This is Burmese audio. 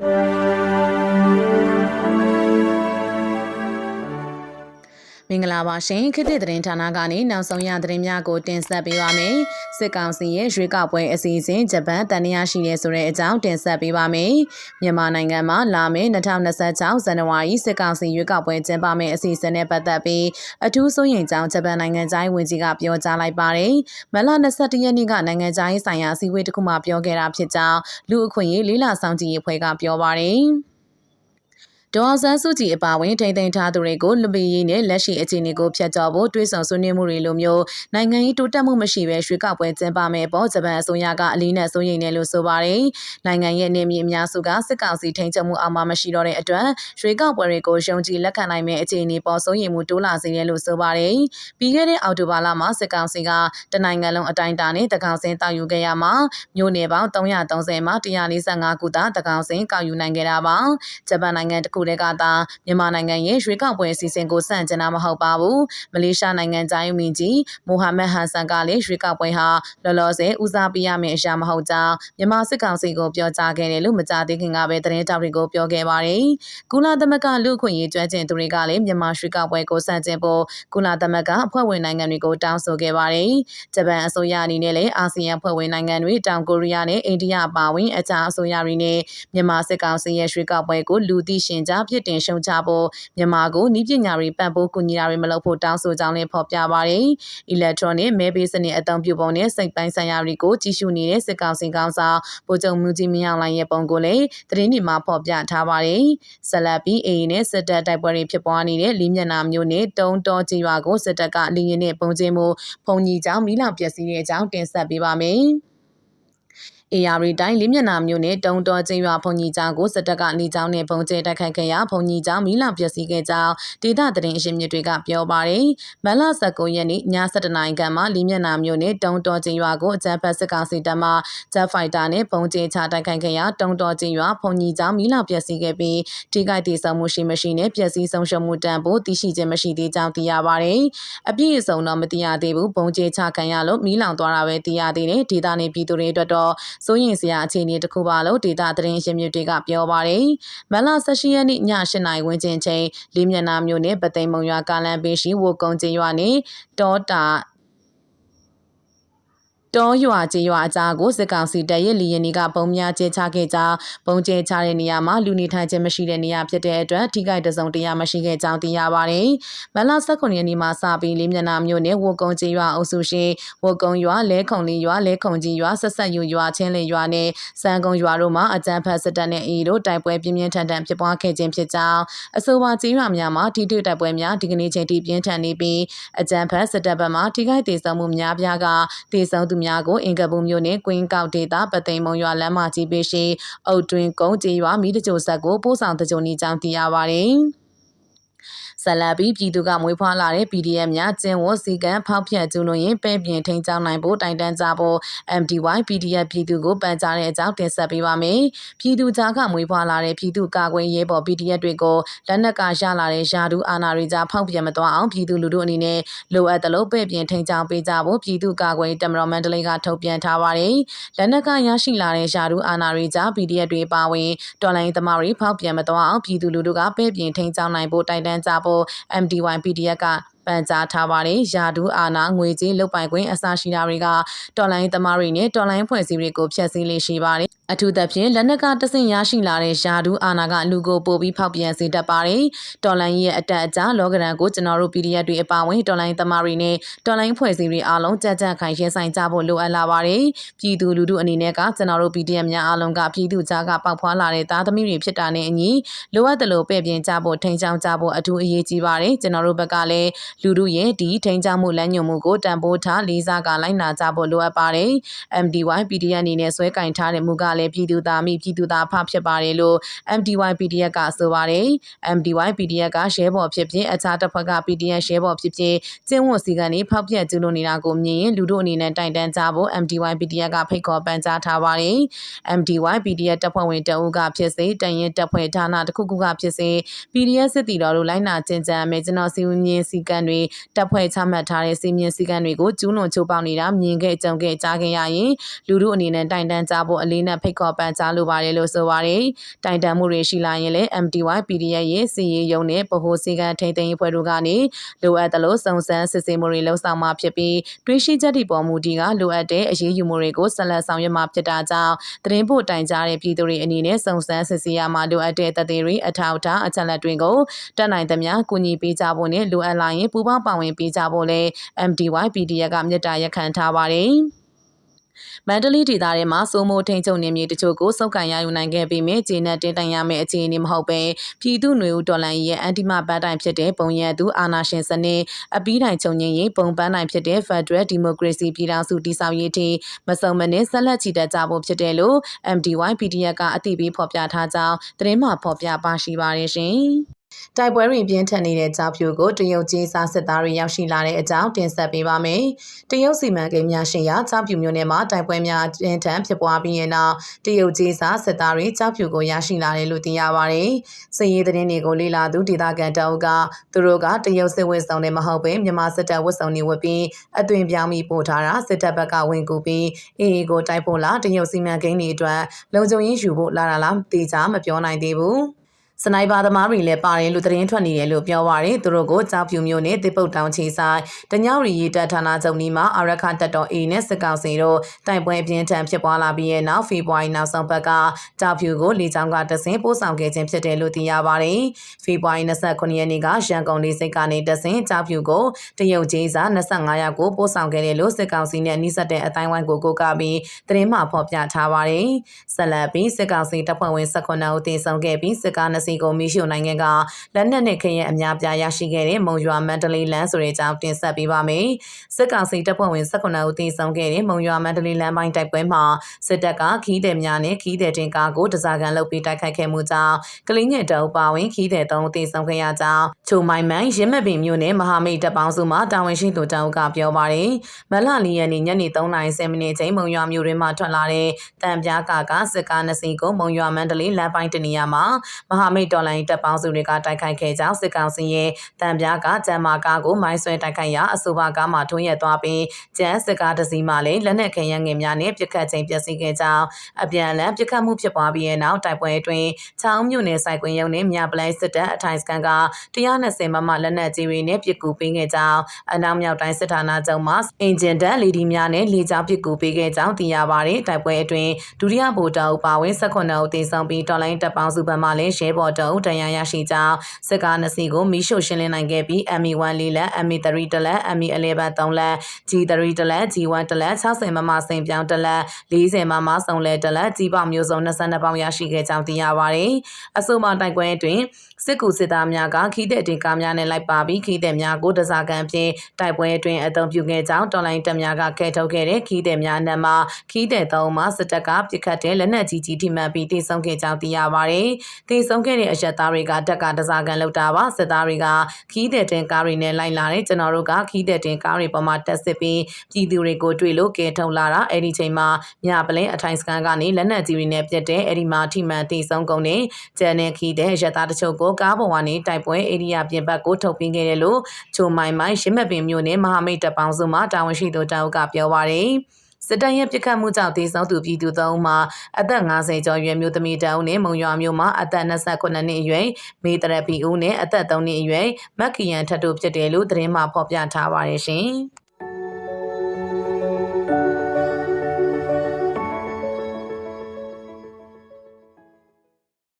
you မင်္ဂလာပါရှင်ခေတ်သစ်သတင်းဌာနကနေနောက်ဆုံးရသတင်းများကိုတင်ဆက်ပေးပါမယ်စစ်ကောင်စီရဲ့ရွေးကောက်ပွဲအစီအစဉ်ဂျပန်တန်တရားရှိနေဆိုတဲ့အကြောင်းတင်ဆက်ပေးပါမယ်မြန်မာနိုင်ငံမှာလာမယ့်2026ဇန်နဝါရီစစ်ကောင်စီရွေးကောက်ပွဲကျင်းပမယ့်အစီအစဉ်နဲ့ပတ်သက်ပြီးအထူးစိုးရိမ်ကြောင်းဂျပန်နိုင်ငံသားဝန်ကြီးကပြောကြားလိုက်ပါတယ်မလ21ရက်နေ့ကနိုင်ငံသားရေးဆိုင်ရာအစည်းအဝေးတစ်ခုမှပြောခဲ့တာဖြစ်ကြောင်းလူအခွင့်အရေးလေးလာဆောင်ကြည့်ရေးအဖွဲ့ကပြောပါတယ် ဒေါ်ဆန်းစုကြည်အပါအဝင်ထိန်းသိမ်းထားသူတွေကိုလူပီရေးနဲ့လက်ရှိအခြေအနေကိုဖျက်ချော်ဖို့တွေးဆောင်ဆွေးနွေးမှုတွေလိုမျိုးနိုင်ငံရေးတိုးတက်မှုမရှိဘဲရွှေကောက်ပွဲကျင်းပမယ်ပေါ့ဂျပန်အစိုးရကအလေးနဲ့စိုးရိမ်နေလို့ဆိုပါတယ်။နိုင်ငံရဲ့နေမြေအများစုကစစ်ကောင်စီထိန်းချုပ်မှုအောက်မှာမရှိတော့တဲ့အတွက်ရွှေကောက်ပွဲတွေကိုယုံကြည်လက်ခံနိုင်မယ့်အခြေအနေပေါ်စိုးရိမ်မှုတိုးလာစေတယ်လို့ဆိုပါတယ်။ပြီးခဲ့တဲ့အောက်တိုဘာလမှာစစ်ကောင်စီကတနိုင်ငံလုံးအတိုင်းအတာနဲ့တကောင်စင်တောက်ယူခဲ့ရမှာမြို့နယ်ပေါင်း330မှာ145ခုသာတကောင်စင်ကောက်ယူနိုင်ခဲ့တာပါ။ဂျပန်နိုင်ငံတခုတည်းကသာမြန်မာနိုင်ငံရဲ့ရွေးကောက်ပွဲအစီအစဉ်ကိုစန့်ကျင်တာမဟုတ်ပါဘူးမလေးရှားနိုင်ငံသားရေးဝန်ကြီးမိုဟာမက်ဟန်ဆန်ကလည်းရွေးကောက်ပွဲဟာလောလောဆယ်ဦးစားပေးရမယ့်အရာမဟုတ်ကြောင်းမြန်မာစစ်ကောင်စီကိုပြောကြားခဲ့တယ်လို့မကြားသေးခင်ကပဲသတင်းတောက်တွေကိုပြောခဲ့ပါတယ်ကုလသမဂ္ဂလူ့အခွင့်အရေးကြွကျင်သူတွေကလည်းမြန်မာရွေးကောက်ပွဲကိုစန့်ကျင်ဖို့ကုလသမဂ္ဂအဖွဲ့ဝင်နိုင်ငံတွေကိုတောင်းဆိုခဲ့ပါတယ်ဂျပန်အစိုးရအနေနဲ့လည်းအာဆီယံဖွဲ့ဝင်နိုင်ငံတွေတောင်ကိုရီးယားနဲ့အိန္ဒိယအပါအဝင်အခြားအစိုးရတွေနဲ့မြန်မာစစ်ကောင်စီရဲ့ရွေးကောက်ပွဲကိုလူသိရှင်ကြားဖြစ်တင်ရှုံချဖို့မြန်မာကိုဤပညာတွေပံ့ပိုးကူညီတာတွေမလုပ်ဖို့တောင်းဆိုကြောင်းလည်းဖော်ပြပါတယ်။ electronic မဲပေးစနစ်အသုံးပြုပုံနဲ့စိတ်ပိုင်းဆိုင်ရာတွေကိုကြီးစုနေတဲ့စစ်ကောင်စီကောင်စာဗိုလ်ချုပ်မှုကြီးမင်းအောင်လှိုင်ရဲ့ပုံကိုလည်းသတင်းတွေမှာဖော်ပြထားပါတယ်။ဆက်လက်ပြီးအေနဲ့စစ်တပ်တိုက်ပွဲတွေဖြစ်ပွားနေတဲ့လီမျက်နာမျိုးနဲ့တုံးတော်ကြီးရွာကိုစစ်တပ်ကလီရင်နဲ့ပုံကျင်းမှုဖုန်ကြီးကြောင့်မိလောင်ပျက်စီးတဲ့အကြောင်းတင်ဆက်ပေးပါမယ်။ အေယာရီတိုင်းလေးမျက်နှာမျိုးနဲ့တုံတော်ချင်းရွာဘုံကြီးကျောင်းကိုစစ်တပ်ကနေကျောင်းနဲ့ဘုံကျဲတိုက်ခိုက်ခဲ့ရာဘုံကြီးကျောင်းမိလောင်ပျက်စီးခဲ့ကြောင်းဒေသသတင်းအရှင်မြစ်တွေကပြောပါတယ်။မလ19ရက်နေ့ည7:00နာရီခန့်မှာလေးမျက်နှာမျိုးနဲ့တုံတော်ချင်းရွာကိုအကြမ်းဖက်စစ်ကောင်စီတပ်မှဂျက်ဖိုက်တာနဲ့ဘုံကျဲချတိုက်ခိုက်ခဲ့ရာတုံတော်ချင်းရွာဘုံကြီးကျောင်းမိလောင်ပျက်စီးခဲ့ပြီးထိခိုက်ဒေဆုံးမှုရှိမရှိနဲ့ပျက်စီးဆုံးရှုံးမှုတန်ဖို့သိရှိခြင်းမရှိသေးကြောင်းသိရပါတယ်။အပြည့်အစုံတော့မသိရသေးဘူးဘုံကျဲချခံရလို့မိလောင်သွားတာပဲသိရသေးတယ်ဒေသနေပြည်သူတွေအတွက်တော့စိုးရင်စရာအခြေအနေတစ်ခုပါလို့ဒေတာသတင်းရင်းမြစ်တွေကပြောပါတယ်။မလ18ရက်နေ့ည8နာရီဝန်းကျင်ချိန်လေးမျက်နှာမျိုးနဲ့ပသိမ်မုံရွာကားလမ်းပေးရှိဝကုံကျင်းရွာနဲ့တောတာ တောရွာကျေးရွာအကြားကိုစစ်ကောင်စီတပ်ရဲ့လီရင်တွေကပုံများကျဲချခဲ့ကြောင်းပုံကျဲချတဲ့နေရာမှာလူနေထိုင်ခြင်းမရှိတဲ့နေရာဖြစ်တဲ့အတွက်ထိခိုက်တစုံတရာမရှိခဲ့ကြောင်းသိရပါတယ်။မလ19ရက်နေ့မှာစပြီးလေးမျက်နှာမြို့နယ်ဝကုံကျေးရွာအုပ်စုရှိဝကုံရွာလဲခုံလေးရွာလဲခုံကြီးရွာဆက်ဆက်ယူရွာချင်းလင်ရွာနဲ့စံကုံရွာတို့မှာအကြမ်းဖက်စစ်တပ်နဲ့အေတို့တိုက်ပွဲပြင်းပြင်းထန်ထန်ဖြစ်ပွားခဲ့ခြင်းဖြစ်ကြောင်းအဆိုပါကျေးရွာများမှာထိတွေ့တိုက်ပွဲများဒီကနေ့ချိန်ထိပြင်းထန်နေပြီးအကြမ်းဖက်စစ်တပ်ဘက်မှထိခိုက်ဒေဆုံးမှုများပြားကဒေဆုံးသူများကိုအင်ကပူမြို့နယ်ကွင်းကောက်ဒေတာပသိမ်မုံရွာလမ်းမကြီးပေးရှိအုတ်တွင်ကုန်းကျေးရွာမိတကြိုဆက်ကိုပို့ဆောင်တကြိုနေကြောင်းသိရပါတယ်။ ဇလဘီပြည်သူကမွေးဖွားလာတဲ့ PDF များကျင်းဝစီကံဖောက်ဖျက်ကျူးလွန်ရင်ပဲ့ပြင်ထိန်ချောင်းနိုင်ဖို့တိုင်တန်းကြဖို့ MDY PDF ပြည်သူကိုပန်ကြားတဲ့အကြောင်းတင်ဆက်ပေးပါမယ်။ပြည်သူကြားကမွေးဖွားလာတဲ့ပြည်သူကာကွယ်ရေးပေါ် PDF တွေကိုလက်နက်ကရလာတဲ့ယာဒူအာနာတွေကြားဖောက်ပြန်မသွားအောင်ပြည်သူလူထုအနေနဲ့လိုအပ်သလိုပဲ့ပြင်ထိန်ချောင်းပေးကြဖို့ပြည်သူကာကွယ်တမတော်မန္တလေးကထုတ်ပြန်ထားပါတယ်။လက်နက်ကရရှိလာတဲ့ယာဒူအာနာတွေကြား PDF တွေပါဝင်တော်လိုင်းသမားတွေဖောက်ပြန်မသွားအောင်ပြည်သူလူထုကပဲ့ပြင်ထိန်ချောင်းနိုင်ဖို့တိုင်တန်းကြဖို့ MDY PDF က ပန်ကြားထားပါတယ်။ယာဒူးအာနာငွေကြေးလုတ်ပိုင်ခွင့်အစရှိတာတွေကတော်လိုင်းသမားတွေနဲ့တော်လိုင်းဖွဲ့စည်းတွေကိုဖျက်ဆီးလေးရှိပါတယ်။အထူးသဖြင့်လက်နက်ကတဆင့်ရရှိလာတဲ့ယာဒူးအာနာကလူကိုပို့ပြီးဖောက်ပြန်စေတတ်ပါတယ်။တော်လိုင်းရဲ့အတက်အကျလောကရန်ကိုကျွန်တော်တို့ PDF တွေအပါအဝင်တော်လိုင်းသမားတွေနဲ့တော်လိုင်းဖွဲ့စည်းတွေအားလုံးကြက်ကြက်ခိုင်ရှင်းဆိုင်ကြဖို့လိုအပ်လာပါတယ်။ပြည်သူလူထုအနေနဲ့ကကျွန်တော်တို့ PDF များအားလုံးကပြည်သူကြားကပေါက်ဖွားလာတဲ့သားသမီးတွေဖြစ်တာနဲ့အညီလိုအပ်တယ်လို့ပဲ့ပြင်ကြဖို့ထိန်ချောင်းကြဖို့အထူးအရေးကြီးပါတယ်။ကျွန်တော်တို့ဘက်ကလည်းလူထုရဲ့ဒီထိန်းချောင်းမှုလမ်းညွှန်မှုကိုတံပိုးထားလေးစားကလိုက်နာကြဖို့လိုအပ်ပါတယ်။ MDY PDF အနေနဲ့ဆွဲကင်ထားတဲ့မူကလည်းပြည်သူသားမိပြည်သူသားဖဖြစ်ပါတယ်လို့ MDY PDF ကဆိုပါတယ်။ MDY PDF ကရှဲဘော်ဖြစ်ဖြစ်အခြားတစ်ဖက်က PDF ရှဲဘော်ဖြစ်ဖြစ်ကျင်းဝတ်စီကနေဖောက်ပြက်ကျူးလွန်နေတာကိုမြင်ရင်လူတို့အနေနဲ့တိုင်တန်းကြဖို့ MDY PDF ကဖိတ်ခေါ်ပန်ကြားထားပါတယ်။ MDY PDF တပ်ဖွဲ့ဝင်တအုပ်ကဖြစ်စေတရင်တပ်ဖွဲ့ဌာနတစ်ခုခုကဖြစ်စေ PDF စစ်တီတော်တို့လိုက်နာကျင့်ကြံမယ်ကျွန်တော်စီဝင်းမြင်းစီကံတွေတပ်ဖွဲ့ချမှတ်ထားတဲ့စီမင်းစည်းကမ်းတွေကိုကျူးလွန်ချိုးဖောက်နေတာမြင်ခဲ့ကြုံခဲ့ကြားခဲ့ရရင်လူမှုအနေနဲ့တိုင်တန်းကြဖို့အလေးနဲ့ဖိတ်ခေါ်ပန်ကြားလိုပါတယ်လို့ဆိုပါတယ်။တိုင်တန်းမှုတွေရှိလာရင်လည်း MTY PDF ရဲ့စီရေးရုံနဲ့ဗဟိုစည်းကမ်းထိန်းသိမ်းရေးဖွဲ့တို့ကနေလိုအပ်သလိုစုံစမ်းစစ်ဆေးမှုတွေလှုပ်ဆောင်မှာဖြစ်ပြီးတွေးရှိချက်တွေပေါ်မူတည်ကလိုအပ်တဲ့အရေးယူမှုတွေကိုဆက်လက်ဆောင်ရွက်မှာဖြစ်တာကြောင့်သတင်းပို့တိုင်ကြားတဲ့ပြည်သူတွေအနေနဲ့စုံစမ်းစစ်ဆေးရမှာလိုအပ်တဲ့တသက်တွေအထောက်အထားအချက်အလက်တွေကိုတက်နိုင်သမျှကူညီပေးကြဖို့နဲ့လိုအပ်လာရင်ပူးပေါင်းပါဝင်ပေးကြဖို့လည်း MDY PDF ကမြစ်တာရက်ခံထားပါတယ်။မန္တလေးဒေသထဲမှာစိုးမိုးထိန်ချုပ်နေမြေတချို့ကိုစုပ်ကန်ရယူနိုင်ခဲ့ပေမဲ့ဂျင်းနဲ့တင်းတိုင်ရမယ့်အခြေအနေမဟုတ်ပဲပြည်သူ့ຫນွေဦးတော်လှန်ရေးရဲ့အန်တီမပန်းတိုင်ဖြစ်တဲ့ပုံရသူအာနာရှင်စနစ်အပီးတိုင်ချုပ်ငင်းရေးပုံပန်းတိုင်ဖြစ်တဲ့ Federal Democracy ပြည်ထောင်စုတည်ဆောက်ရေးထိမစုံမနစ်ဆက်လက်ချီတက်ကြဖို့ဖြစ်တယ်လို့ MDY PDF ကအသိပေးဖော်ပြထားကြောင်းသတင်းမှဖော်ပြပါရှိပါတယ်ရှင်။ တိုက်ပွဲတွင်ပြင်းထန်နေတဲ့ကြောက်ဖြူကိုတရုတ်ကြီးစားစစ်သားတွေရောက်ရှိလာတဲ့အကြောင်းတင်ဆက်ပေးပါမယ်။တရုတ်စီမံကိန်းများရှင်ရာကြောက်ဖြူမြို့နယ်မှာတိုက်ပွဲများပြင်းထန်ဖြစ်ပွားပြီးရင်နောက်တရုတ်ကြီးစားစစ်သားတွေကြောက်ဖြူကိုရရှိလာတယ်လို့သိရပါတယ်။စစ်ရေးသတင်းတွေကိုလေ့လာသူဒေသခံတအုပ်ကသူတို့ကတရုတ်စစ်ဝတ်ဆောင်နဲ့မဟုတ်ပဲမြန်မာစစ်တပ်ဝတ်ဆောင်နေဝတ်ပြီးအသွင်ပြောင်းပြီးပို့ထားတာစစ်တပ်ဘက်ကဝင်ကူပြီးအေအေကိုတိုက်ဖို့လားတရုတ်စီမံကိန်းတွေအတွက်လုံခြုံရေးယူဖို့လာတာလားတေချာမပြောနိုင်သေးဘူး။ စနိုက်ပါသမားတွေလည်းပါတယ်လို့သတင်းထွက်နေတယ်လို့ပြောပါရယ်သူတို့ကိုကြောက်ဖြူမျိုးနဲ့တစ်ပုတ်တောင်ချေဆိုင်တညောင်ရီရီတပ်ဌာနချုပ်နီးမှာအရခတက်တော် A နဲ့စစ်ကောင်စီတို့တိုက်ပွဲပြင်းထန်ဖြစ်ပွားလာပြီးရဲ့နောက်ဖေဖော်ဝါရီနောက်ဆုံးပတ်ကကြောက်ဖြူကိုလေကြောင်းကတဆင်ပို့ဆောင်ခဲ့ခြင်းဖြစ်တယ်လို့သိရပါတယ်ဖေဖော်ဝါရီ29ရက်နေ့ကရန်ကုန်လေးစိတ်ကနေတဆင်ကြောက်ဖြူကိုတရုတ်ကြီးစား25ရက်ကိုပို့ဆောင်ခဲ့တယ်လို့စစ်ကောင်စီနဲ့နှိစက်တဲ့အတိုင်းဝိုင်းကိုကိုကပြီးသတင်းမှဖော်ပြထားပါတယ်ဆက်လက်ပြီးစစ်ကောင်စီတပ်ဖွဲ့ဝင်18ဦးတင်ဆောင်ခဲ့ပြီးစစ်ကား2စီကိုမီရှိုနိုင်ငံကလက်နက်နဲ့ခရင်အများပြားရရှိခဲ့တဲ့မုံရွာမန္တလေးလမ်းဆိုတဲ့အကြောင်းတင်ဆက်ပေးပါမယ်။စစ်ကောင်စီတပ်ဖွဲ့ဝင်18ဦးသေဆုံးခဲ့တဲ့မုံရွာမန္တလေးလမ်းပိုင်းတိုက်ပွဲမှာစစ်တပ်ကခီးသည်များနဲ့ခီးသည်တင်ကားကိုတစားကန်လုပ်ပြီးတိုက်ခိုက်ခဲ့မှုကြောင့်ကလင်းညက်တောင်ပါဝင်ခီးသည်3ဦးသေဆုံးခဲ့ရကြောင်းချိုမိုင်မန်ရင်းမပင်မြို့နယ်မဟာမိတ်တပ်ပေါင်းစုမှတာဝန်ရှိသူတောင်ကပြောပါတယ်။မလလီယန်ညနေ3:30မိနစ်ချိန်မုံရွာမြို့တွင်မှထွက်လာတဲ့တံပြားကာကစစ်ကားနှစ်စီးကိုမုံရွာမန္တလေးလမ်းပိုင်းတနေရာမှာမဟာမိတ်တော်လိုင်းတပ်ပေါင်းစုတွေကတိုက်ခိုက်ခဲ့ကြောင်းစစ်ကောင်စီရဲ့တံပြားကကျမ်းမာကားကိုမိုင်းဆွဲတိုက်ခိုက်ရာအဆိုပါကားမှာထွန်းရက်သွားပြီးကျန်းစစ်ကားတစ်စီးမှလည်းလက်နက်ခဲယမ်းငယ်များနဲ့ပစ်ခတ်ခြင်းပျက်စီးခဲ့ကြောင်းအပြန်အလှန်ပစ်ခတ်မှုဖြစ်ပွားပြီးတဲ့နောက်တိုက်ပွဲအတွင်းချောင်းမြို့နယ်စိုက်ကွင်းရုံနဲ့မြပလဲစစ်တပ်အထိုင်စကန်က120မမလက်နက်ကြီးတွေနဲ့ပစ်ကူပေးခဲ့ကြောင်းအနောက်မြောက်တိုင်းစစ်ဌာနချုပ်မှအင်ဂျင်တပ်လီဒီများနဲ့လေကြောင်းပစ်ကူပေးခဲ့ကြောင်းသိရပါတယ်တိုက်ပွဲအတွင်းဒုတိယဗိုလ်တပ်ပါဝင်18ဦးသေဆုံးပြီးတော်လိုင်းတပ်ပေါင်းစုဘက်မှလည်းရဲဘော်တအုပ်တရားရရှိကြောင်းစစ်ကားနှစ်စီးကိုမီးရှို့ရှင်းလင်းနိုင်ခဲ့ပြီး ME1 လေးလက် ME3 တလက် ME11 3လက် G3 တလက် G1 တလက်60မမစိန်ပြောင်းတလက်40မမစုံလဲတလက်ကြီးပေါမျိုးစုံ22ပေါင်ရရှိခဲ့ကြောင်းသိရပါတယ်။အဆိုပါတိုက်ပွဲအတွင်းစစ်ကူစစ်သားများကခီးတဲ့တင်ကားများနဲ့လိုက်ပါပြီးခီးတဲ့များကိုတစားကန်ဖြင့်တိုက်ပွဲအတွင်းအုံပြုခဲ့ကြောင်းတော်လိုင်းတပ်များကကဲထုတ်ခဲ့တဲ့ခီးတဲ့များနဲ့မှခီးတဲ့သုံးမှစစ်တပ်ကပစ်ခတ်တဲ့လက်နက်ကြီးကြီးထိမှန်ပြီးတိစုံခဲ့ကြောင်းသိရပါတယ်။တိစုံခဲ့တဲ့အရက်သားတွေကတပ်ကတစားကန်လောက်တာပါစစ်သားတွေကခီးတဲ့တင်ကားတွေနဲ့လိုက်လာတဲ့ကျွန်တော်တို့ကခီးတဲ့တင်ကားတွေပေါ်မှာတက်စစ်ပြီးပြည်သူတွေကိုတွေ့လို့ကဲထုတ်လာတာအဲ့ဒီချိန်မှာညပလင်းအထိုင်စကန်ကနေလက်နက်ကြီးတွေနဲ့ပြတ်တဲ့အဲ့ဒီမှာထိမှန်တိစုံကုန်နေကျန်တဲ့ခီးတဲ့ရက်သားတချို့ကိုကားပေါ်ကနေတိုက်ပွဲဧရိယာပြင်ဘက်ကိုထုတ်ပြခဲ့တယ်လို့ချိုမိုင်မိုင်ရင်းမပင်မြို့နယ်မဟာမိတ်တပ်ပေါင်းစုမှတာဝန်ရှိသူတောက်ကပြောပါရယ် စစ်တပ်ရဲ့ပြစ်ခတ်မှုကြောင့်ဒေဆောင်သူပြည်သူသုံးမှာအသက်50ကျော်ရွယ်မျိုးသမီးတအုပ်နဲ့မုံရွာမျိုးမှာအသက်29နှစ်အရွယ်မေတရပီဦးနဲ့အသက်3နှစ်အရွယ်မက်ကီယန်ထတ်တို့ဖြစ်တယ်လို့သတင်းမှဖော်ပြထားပါတယ်ရှင်။